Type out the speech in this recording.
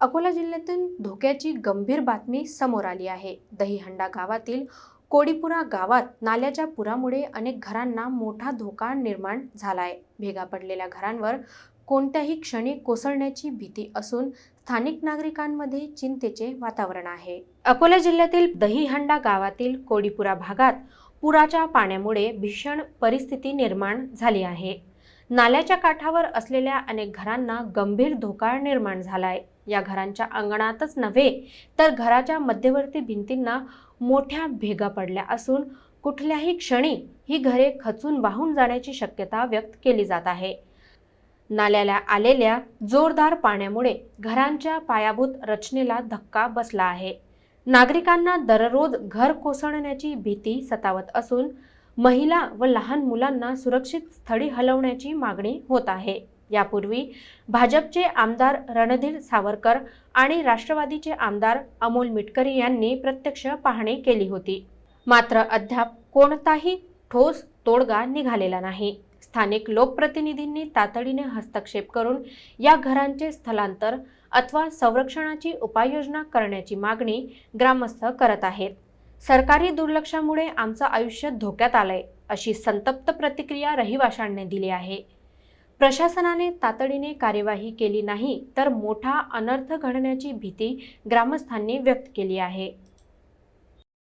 अकोला जिल्ह्यातून धोक्याची गंभीर बातमी समोर आली आहे. दहीहंडा गावातील कोडीपुरा गावात नाल्याच्या पुरामुळे अनेक घरांना मोठा धोका निर्माण झाला आहे भेगा पडलेल्या घरांवर कोणत्याही क्षणी कोसळण्याची भीती असून स्थानिक नागरिकांमध्ये चिंतेचे वातावरण आहे. अकोला जिल्ह्यातील दहीहंडा गावातील कोडीपुरा भागात पुराच्या पाण्यामुळे भीषण परिस्थिती निर्माण झाली आहे. नाल्याच्या काठावर असलेल्या अनेक घरांना गंभीर धोका निर्माण झालाय. या घरांच्या अंगणातच नव्हे तर घराच्या मध्यवर्ती भिंतींना मोठ्या भेगा पडल्या असून कुठल्याही क्षणी ही घरे खचून वाहून जाण्याची शक्यता व्यक्त केली जात आहे. नाल्याला आलेल्या जोरदार पाण्यामुळे घरांच्या पायाभूत रचनेला धक्का बसला आहे. नागरिकांना दररोज घर कोसळण्याची भीती सतावत असून महिला व लहान मुलांना सुरक्षित स्थळी हलवण्याची मागणी होत आहे. यापूर्वी भाजपचे आमदार रणधीर सावरकर आणि राष्ट्रवादीचे आमदार अमोल मिटकरी यांनी प्रत्यक्ष पाहणी केली होती. मात्र अद्याप कोणताही ठोस तोडगा निघालेला नाही. स्थानिक लोकप्रतिनिधींनी तातडीने हस्तक्षेप करून या घरांचे स्थलांतर अथवा संरक्षणाची उपाययोजना करण्याची मागणी ग्रामस्थ करत आहेत. सरकारी दुर्लक्षामुळे आमचं आयुष्य धोक्यात आलंय अशी संतप्त प्रतिक्रिया रहिवाशांनी दिली आहे. प्रशासनाने तातडीने कार्यवाही केली नाही तर मोठा अनर्थ घडण्याची भीती ग्रामस्थांनी व्यक्त केली आहे.